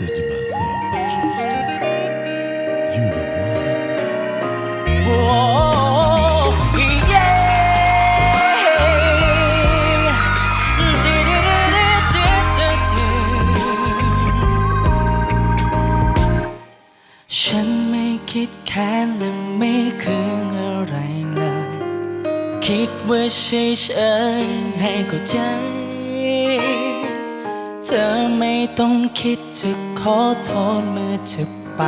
said to myself, just you the one. โอ้เย้จิริริริจิจิจิฉันไม่คิดแค้นและไม่เคืนอะไรเลย คิดว่าเฉยๆให้เข้าใจ ธอไม่ต้องคิดจะขอโทษเมื่อจะไป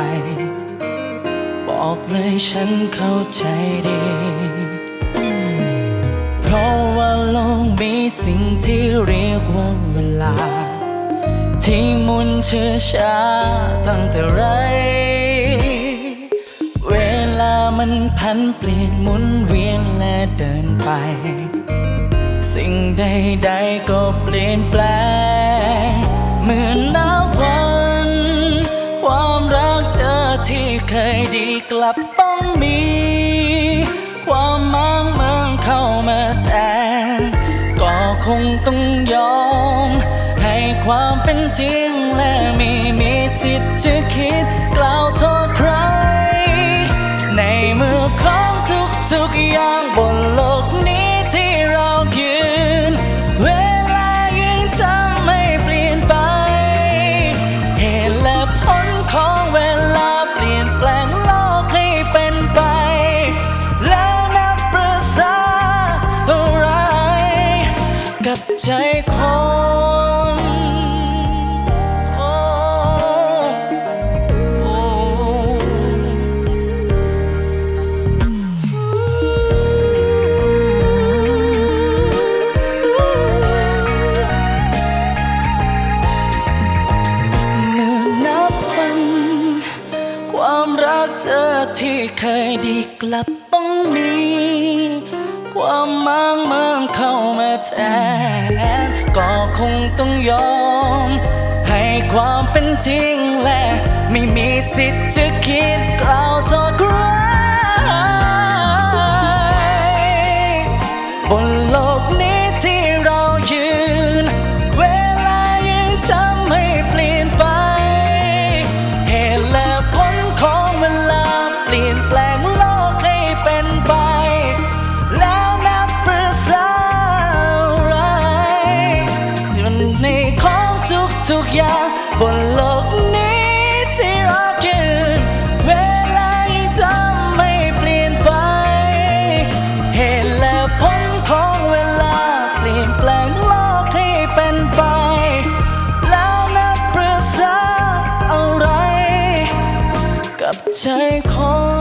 บอกเลยฉันเข้าใจดี เพราะว่าโลกมีสิ่งที่เรียกว่าเวลา ที่หมุนเชื่อช้าตั้งแต่ไร เวลามันพันเปลี่ยนหมุนเวียนและเดินไป สิ่งใดๆก็เปลี่ยนแปลง ดีกลับต้องมี ความมั่งมั่งเข้ามาแทนก็คงต้องยอม ให้ความเป็นจริงและไม่มีสิทธิ์จะคิดกล่าวโทษใคร ในเมื่อของทุกๆอย่างบนโลก ใจคนโอ้โอ้เมื่อนับวัน ความรักเธอที่เคยดีกลับต้องมี ความมั่งมั่งเข้ามาแทนก็คงต้องยอม ให้ความเป็นจริงและ ไม่มีสิทธิ์จะคิดกล่าว อย่างบนโลกนี้ที่เรายืนเวลายังทำไม่เปลี่ยนไป เหตุและผลของเวลาเปลี่ยนแปลงโลกให้เป็นไป แล้วนับประสาอะไร กับใจคน